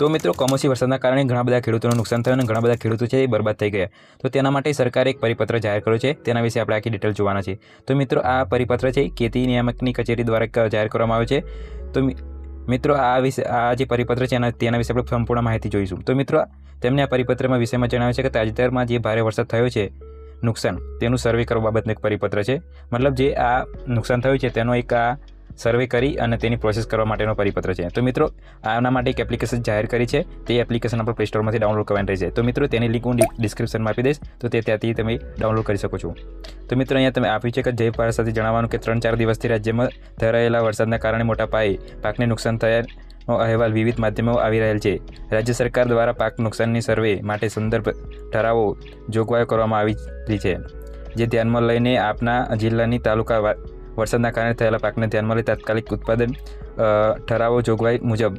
તો મિત્રો, કમોસમી વરસાદના કારણે ઘણા બધા ખેડૂતોનું નુકસાન થયું અને ઘણા બધા ખેડૂતો છે એ બરબાદ થઈ ગયા. તો તેના માટે સરકારે એક પરિપત્ર જાહેર કર્યો છે, તેના વિશે આપણે આખી ડિટેલ જોવાના છે. તો મિત્રો, આ પરિપત્ર છે ખેતી નિયામકની કચેરી દ્વારા જાહેર કરવામાં આવ્યો છે. તો મિત્રો, આ વિશે, આ જે પરિપત્ર છે એના, તેના વિશે આપણે સંપૂર્ણ માહિતી જોઈશું. તો મિત્રો, તેમને આ પરિપત્રમાં વિષયમાં જણાવ્યું છે કે તાજેતરમાં જે ભારે વરસાદ થયો છે, નુકસાન, તેનું સર્વે કરવા બાબતનું એક પરિપત્ર છે. મતલબ જે આ નુકસાન થયું છે, તેનો એક આ સર્વે કરી અને તેની પ્રોસેસ કરવા માટેનો પરિપત્ર છે. તો મિત્રો, આના માટે એક એપ્લિકેશન જાહેર કરી છે. તે એપ્લિકેશન આપણે પ્લે ડાઉનલોડ કરવાની રહેશે. તો મિત્રો, તેની લિંક હું ડિસ્ક્રિપ્શનમાં આપી દઈશ. તો તે ત્યાંથી તમે ડાઉનલોડ કરી શકો છો. તો મિત્રો, અહીંયા તમે આપ્યું છે કે જય ભારત સાથે જણાવવાનું કે ત્રણ ચાર દિવસથી રાજ્યમાં થઈ રહેલા વરસાદના કારણે મોટા પાયે પાકને નુકસાન થયા અહેવાલ વિવિધ માધ્યમો આવી રહેલ છે. રાજ્ય સરકાર દ્વારા પાક નુકસાનની સર્વે માટે સંદર્ભ ઠરાવો જોગવાઈઓ કરવામાં આવી છે. જે ધ્યાનમાં લઈને આપના જિલ્લાની તાલુકા વરસાદના કારણે થયેલા પાકને ધ્યાનમાં લઈ તાત્કાલિક ઉત્પાદન ઠરાવો જોગવાઈ મુજબ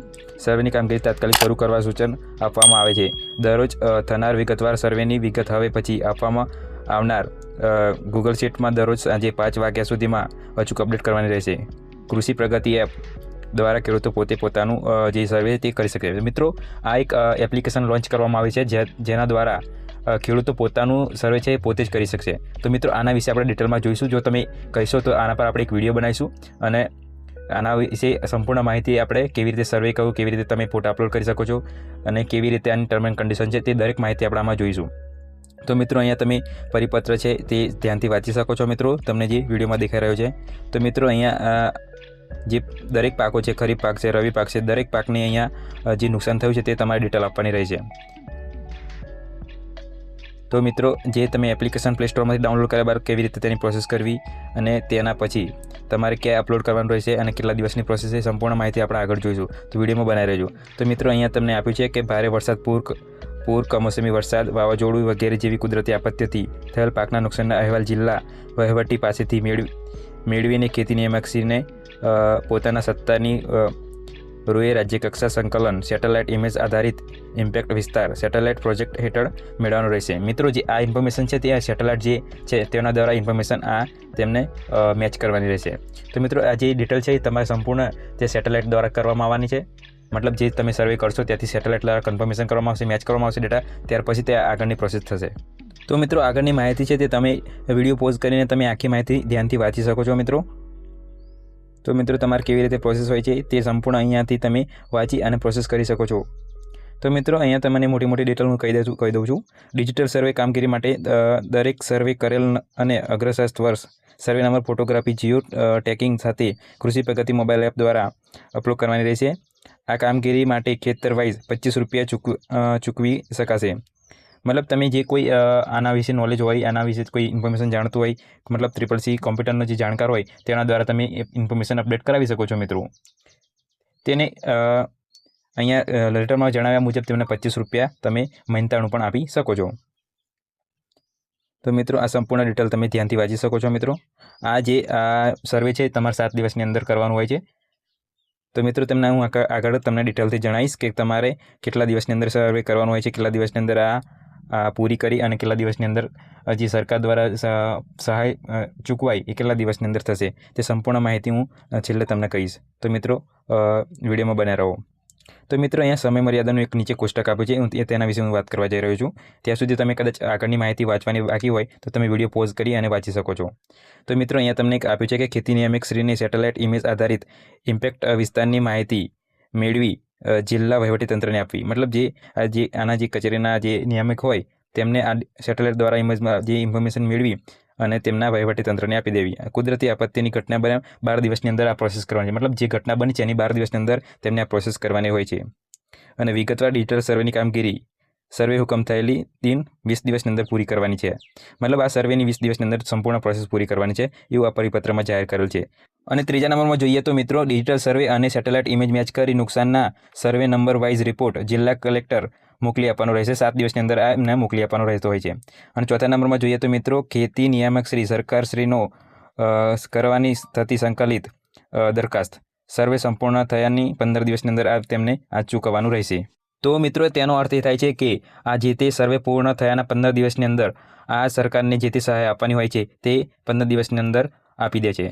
સર્વેની કામગીરી તાત્કાલિક શરૂ કરવા સૂચન આપવામાં આવે છે. દરરોજ થનાર વિગતવાર સર્વેની વિગત હવે પછી આપવામાં આવનાર ગૂગલ શીટમાં દરરોજ સાંજે પાંચ વાગ્યા સુધીમાં અચૂક અપડેટ કરવાની રહેશે. કૃષિ પ્રગતિ એપ દ્વારા ખેડૂતો પોતે પોતાનું જે સર્વે તે કરી શકે છે. મિત્રો, આ એક એપ્લિકેશન લોન્ચ કરવામાં આવી છે, જે, જેના દ્વારા ખેડૂતો પોતાનું સર્વે છે એ પોતે જ કરી શકશે. તો મિત્રો, આના વિશે આપણે ડિટેલમાં જોઈશું. જો તમે કહીશો તો આના પર આપણે એક વીડિયો બનાવીશું અને આના વિશે સંપૂર્ણ માહિતી આપણે કેવી રીતે સર્વે કરવું, કેવી રીતે તમે ફોટા અપલોડ કરી શકો છો અને કેવી રીતે આની ટર્મ એન્ડ કન્ડિશન છે તે દરેક માહિતી આપણે આમાં જોઈશું. તો મિત્રો, અહીંયા તમે પરિપત્ર છે તે ધ્યાનથી વાંચી શકો છો મિત્રો. તમને જે વિડીયોમાં દેખાઈ રહ્યો છે. તો મિત્રો, અહીંયા જે દરેક પાકો છે, ખરીફ પાક છે, રવિ પાક છે, દરેક પાકની અહીંયા જે નુકસાન થયું છે તે તમારે ડિટેલ આપવાની રહેશે તો મિત્રો, જે તમે એપ્લિકેશન પ્લે સ્ટોરમાંથી ડાઉનલોડ કર્યા બાદ કેવી રીતે તેની પ્રોસેસ કરવી અને તેના પછી તમારે ક્યાં અપલોડ કરવાનું રહેશે અને કેટલા દિવસની પ્રોસેસ છે, સંપૂર્ણ માહિતી આપણે આગળ જોઈશું. તો વિડીયોમાં બનાવી રહેજો. તો મિત્રો, અહીંયા તમને આપ્યું છે કે ભારે વરસાદ, પૂર પૂર, કમોસમી વરસાદ, વાવાઝોડું વગેરે જેવી કુદરતી આપત્તિથી થયેલ પાકના નુકસાનના અહેવાલ જિલ્લા વહીવટી પાસેથી મેળવી, મેળવીને ખેતી નિયામકશ્રીને પોતાના સત્તાની રૂએ રાજ્યકક્ષા સંકલન સેટેલાઇટ ઇમેજ આધારિત ઇમ્પેક્ટ વિસ્તાર સેટેલાઇટ પ્રોજેક્ટ હેઠળ મેળવવાનું રહેશે. મિત્રો, જે આ ઇન્ફોર્મેશન છે તે આ સેટેલાઇટ જે છે તેના દ્વારા ઇન્ફોર્મેશન આ તેમને મેચ કરવાની રહેશે. તો મિત્રો, આ જે ડિટેલ છે એ તમારે સંપૂર્ણ તે સેટેલાઇટ દ્વારા કરવામાં આવવાની છે. મતલબ જે તમે સર્વે કરશો ત્યાંથી સેટેલાઇટ દ્વારા કન્ફર્મેશન કરવામાં આવશે મેચ કરવામાં આવશે ડેટા ત્યાર પછી તે આગળની પ્રોસેસ થશે. તો મિત્રો, આગળની માહિતી છે તે તમે વીડિયો પોઝ કરીને તમે આખી માહિતી ધ્યાનથી વાંચી શકો છો મિત્રો. તો મિત્રો, તમારે કેવી રીતે પ્રોસેસ હોય છે તે સંપૂર્ણ અહીંયાથી તમે વાંચી અને પ્રોસેસ કરી શકો છો. તો મિત્રો, અહીંયા તમને મોટી મોટી ડિટેલ હું કહી દઉં કહી દઉં છું. ડિજિટલ સર્વે કામગીરી માટે દરેક સર્વે કરેલ અને અગ્રસસ્ત વર્ષ survey number photography geo tagging સાથે કૃષિ પ્રગતિ મોબાઈલ એપ દ્વારા અપલોડ કરવાની રહેશે. આ કામગીરી માટે ખેતર વાઇઝ પચીસ રૂપિયા ચૂકવી શકાશે. મતલબ તમે જે કોઈ આના વિશે નોલેજ હોય, આના વિશે કોઈ ઇન્ફોર્મેશન જાણતું હોય, મતલબ ટ્રિપલ સી કોમ્પ્યુટરનો જે જાણકાર હોય, તેના દ્વારા તમે ઇન્ફોર્મેશન અપડેટ કરાવી શકો છો મિત્રો. તેને અહીંયા લેટરમાં જણાવ્યા મુજબ તેમને પચીસ રૂપિયા તમે મહેનતાણું પણ આપી શકો છો. તો મિત્રો, આ સંપૂર્ણ ડિટેલ તમે ધ્યાનથી વાંચી શકો છો મિત્રો. આ જે, આ સર્વે છે, તમારે સાત દિવસની અંદર કરવાનું હોય છે. તો મિત્રો, તમને હું આગળ તમને ડિટેલથી જણાવીશ કે તમારે કેટલા દિવસની અંદર સર્વે કરવાનું હોય છે, કેટલા દિવસની અંદર આ પૂરી કરી અને કેટલા દિવસની અંદર જે સરકાર દ્વારા સહાય ચૂકવાય એ કેટલા દિવસની અંદર થશે તે સંપૂર્ણ માહિતી હું છેલ્લે તમને કહીશ. તો મિત્રો વિડીયોમાં બન્યા રહો. તો મિત્રો, અહીંયા સમય મર્યાદાનું એક નીચે કોષ્ટક આપ્યું છે. તેના વિશે હું વાત કરવા જઈ રહ્યો છું. ત્યાં સુધી તમે કદાચ આગળની માહિતી વાંચવાની બાકી હોય, તો તમે વીડિયો પોઝ કરી અને વાંચી શકો છો. તો મિત્રો, અહીંયા તમને એક આપ્યું છે કે ખેતી નિયામક શ્રીની સેટેલાઇટ ઇમેજ આધારિત ઇમ્પેક્ટ વિસ્તારની માહિતી મેળવી જિલ્લા વહીવટીતંત્રને આપવી. મતલબ જે જે, આના જે કચેરીના જે નિયામક હોય, તેમને આ સેટેલાઇટ દ્વારા ઇમેજમાં જે ઇન્ફોર્મેશન મેળવી અને તેમના વહીવટીતંત્રને આપી દેવી. કુદરતી આપત્તિની ઘટના બને બાર દિવસની અંદર આ પ્રોસેસ કરવાની. મતલબ જે ઘટના બની છે એની બાર દિવસની અંદર તેમને આ પ્રોસેસ કરવાની હોય છે. અને વિગતવાર ડિજિટલ સર્વેની કામગીરી, સર્વે હુકમ થયેલી દિન વીસ દિવસની અંદર પૂરી કરવાની છે. મતલબ આ સર્વેની વીસ દિવસની અંદર સંપૂર્ણ પ્રોસેસ પૂરી કરવાની છે એવું આ પરિપત્રમાં જાહેર કરેલ છે. અને ત્રીજા નંબરમાં જોઈએ તો મિત્રો ડિજિટલ સર્વે અને સેટેલાઇટ ઇમેજ મેચ કરી નુકસાનના સર્વે નંબર વાઇઝ રિપોર્ટ જિલ્લા કલેક્ટર મોકલી આપવાનો રહેશે. સાત દિવસની અંદર આ એમને મોકલી આપવાનો રહેતો હોય છે. અને ચોથા નંબરમાં જોઈએ તો મિત્રો, ખેતી નિયામક શ્રી, સરકારશ્રીનો શ્રીનો કરવાની થતી સંકલિત દરખાસ્ત. સર્વે સંપૂર્ણ થયાની પંદર દિવસની અંદર આ તેમને આ ચૂકવવાનું રહેશે. તો મિત્રો, તેનો અર્થ એ થાય છે કે આ જે તે સર્વે પૂર્ણ થયાના પંદર દિવસની અંદર આ સરકારને જે તે સહાય આપવાની હોય છે, તે પંદર દિવસની અંદર આપી દે છે.